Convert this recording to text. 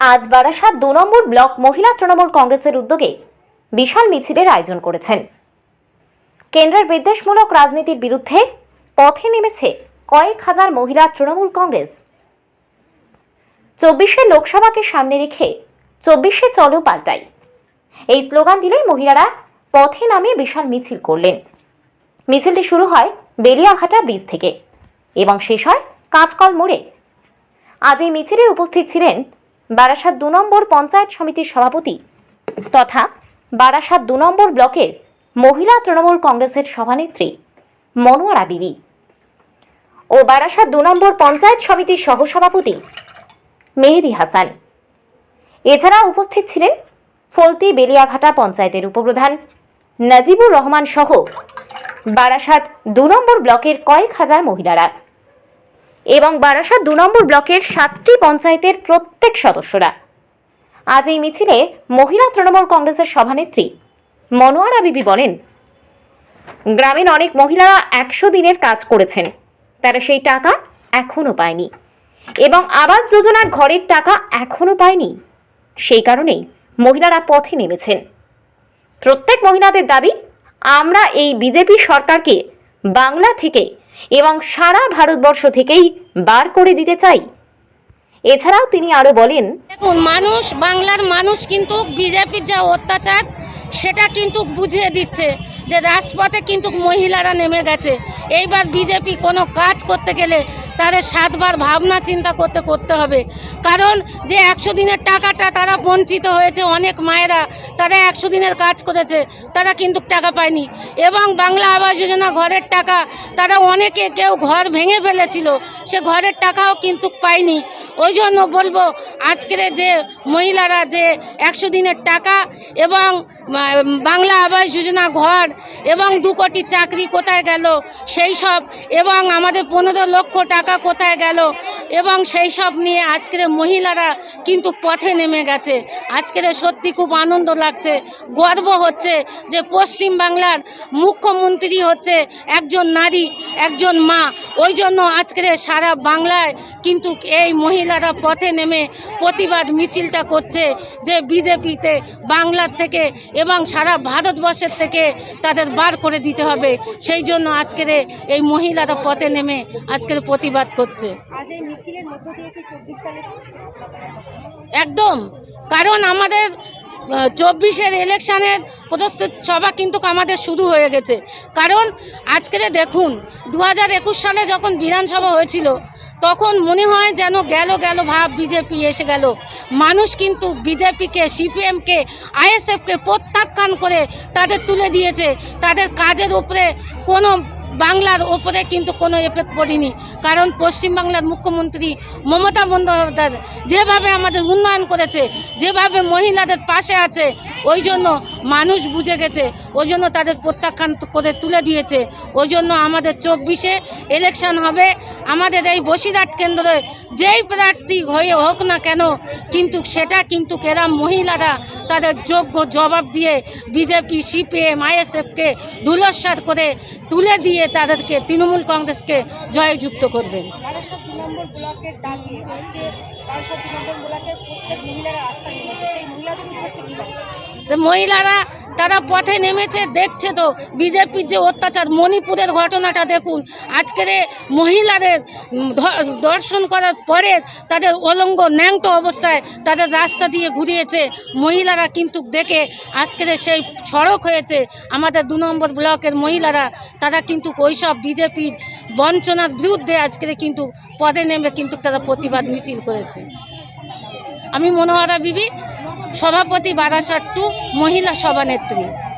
আজ বারাসাত দু নম্বর ব্লক মহিলা তৃণমূল কংগ্রেসের উদ্যোগে বিশাল মিছিলের আয়োজন করেছেন। কেন্দ্রের বিদ্বেষমূলক রাজনীতির বিরুদ্ধে পথে নেমেছে কয়েক হাজার মহিলা তৃণমূল কংগ্রেস। চব্বিশে লোকসভাকে সামনে রেখে চব্বিশে চলো পাল্টাই। এই স্লোগান দিলেই মহিলারা পথে নামে বিশাল মিছিল করলেন। মিছিলটি শুরু হয় বেলিয়াঘাটা ব্রিজ থেকে এবং শেষ হয় কাঁচকল মোড়ে। আজ এই মিছিলে উপস্থিত ছিলেন বারাসাত দু নম্বর পঞ্চায়েত সমিতির সভাপতি তথা বারাসাত দু নম্বর ব্লকের মহিলা তৃণমূল কংগ্রেসের সভানেত্রী মনোয়ারা বিবি ও বারাসাত দু নম্বর পঞ্চায়েত সমিতির সহসভাপতি মেহেদি হাসান। এছাড়া উপস্থিত ছিলেন ফলতি বেলিয়াঘাটা পঞ্চায়েতের উপপ্রধান নাজিবুর রহমান সহ বারাসাত দু নম্বর ব্লকের কয়েক হাজার মহিলারা। এবং বারাসাত দু নম্বর ব্লকের সাতটি পঞ্চায়েতের প্রত্যেক সদস্যরা। আজ এই মিছিলে মহিলা তৃণমূল কংগ্রেসের সভানেত্রী মনোয়ারা বিবি বলেন গ্রামীণ অনেক মহিলারা একশো দিনের কাজ করেছেন, তারা সেই টাকা এখনও পায়নি এবং আবাস যোজনার ঘরের টাকা এখনও পায়নি। সেই কারণেই মহিলারা পথে নেমেছেন। প্রত্যেক মহিলাদের দাবি, আমরা এই বিজেপি সরকারকে বাংলা থেকে এবং সারা ভারতবর্ষ থেকেই বার করে দিতে চাই। এছাড়াও তিনি আরও বলেন, দেখুন, মানুষ, বাংলার মানুষ কিন্তু বিজেপির যা অত্যাচার, সেটা কিন্তু বুঝিয়ে দিচ্ছে যে রাজপথে কিন্তু মহিলারা নেমে গেছে। এইবার বিজেপি কোনো কাজ করতে গেলে তাদের সাতবার ভাবনা চিন্তা করতে করতে হবে। কারণ যে একশো দিনের টাকাটা তারা বঞ্চিত হয়েছে, অনেক মায়েরা তারা একশো দিনের কাজ করেছে, তারা কিন্তু টাকা পায়নি। এবং বাংলা আবাস যোজনা ঘরের টাকা তারা অনেকে কেউ ঘর ভেঙে ফেলেছিল, সে ঘরের টাকাও কিন্তু পায়নি। ওই জন্য বলব, আজকের যে মহিলারা যে একশো দিনের টাকা এবং বাংলা আবাস যোজনা ঘর এবং দু কোটি চাকরি কোথায় গেল, সেই সব এবং আমাদের পনেরো লক্ষ টাকা কোথায় গেল? এবং সেই সব নিয়ে আজকের মহিলারা কিন্তু পথে নেমে গেছে। আজকের সত্যি খুব আনন্দ লাগছে, গর্ব হচ্ছে যে পশ্চিম বাংলার মুখ্যমন্ত্রী হচ্ছে একজন নারী, একজন মা। ওই জন্য আজকের সারা বাংলায় কিন্তু এই মহিলারা পথে নেমে প্রতিবাদ মিছিলটা করছে যে বিজেপিতে বাংলার থেকে এবং সারা ভারতবর্ষের থেকে তাদের বার করে দিতে হবে। সেই জন্য আজকের এই মহিলারা পথে নেমে আজকের প্রতিবাদ করছে। আজ এই মিছিলের মধ্য দিয়ে কি চব্বিশ সালে একদম। কারণ আমাদের চব্বিশের ইলেকশনের প্রস্তুত সভা কিন্তু আমাদের শুরু হয়ে গেছে। কারণ আজকে দেখুন দু হাজার একুশ সালে যখন বিধানসভা হয়েছিল তখন মনে হয় যেন গেল গেল ভাব বিজেপি এসে গেল। মানুষ কিন্তু বিজেপিকে সিপিএমকে আইএসএফকে প্রত্যাখ্যান করে তাদের তুলে দিয়েছে। তাদের কাজের উপরে কোনো বাংলার ওপরে কিন্তু কোনো এফেক্ট পড়িনি। কারণ পশ্চিমবাংলার মুখ্যমন্ত্রী মমতা বন্দ্যোপাধ্যায় যেভাবে আমাদের উন্নয়ন করেছে, যেভাবে মহিলাদের পাশে আছে, ওই জন্য মানুষ বুঝে গেছে, ওই জন্য তাদের প্রত্যাখ্যান করে তুলে দিয়েছে, ওই জন্য আমাদের চব্বিশে ইলেকশন হবে আমাদের এই বসিরহাট কেন্দ্রে যেই প্রার্থী হয়ে হোক না কেন, কিন্তু সেটা কিন্তু এরা মহিলারা তাদের যোগ্য জবাব দিয়ে বিজেপি, সিপিএম আইএসএফকে ধুলস্বার করে তুলে দিয়ে তাদেরকে তৃণমূল কংগ্রেসকে জয়যুক্ত করবেন। মহিলারা মহিলারা, তারা পথে নেমেছে, দেখছে তো বিজেপির যে অত্যাচার, মণিপুরের ঘটনাটা দেখুন। আজকের মহিলাদের দর্শন করার পরে তাদের অলঙ্গ ন্যাংটো অবস্থায় তাদের রাস্তা দিয়ে ঘুরিয়েছে। মহিলারা কিন্তু দেখে আজকের সেই সড়ক হয়েছে। আমাদের দু নম্বর ব্লকের মহিলারা, তারা কিন্তু ওইসব বিজেপির বঞ্চনার বিরুদ্ধে আজকের কিন্তু পদে নেমে কিন্তু তারা প্রতিবাদ মিছিল করেছে। আমি মনোহরা বিবি সভাপতি বারাসাট্টু মহিলা সভানেত্রী।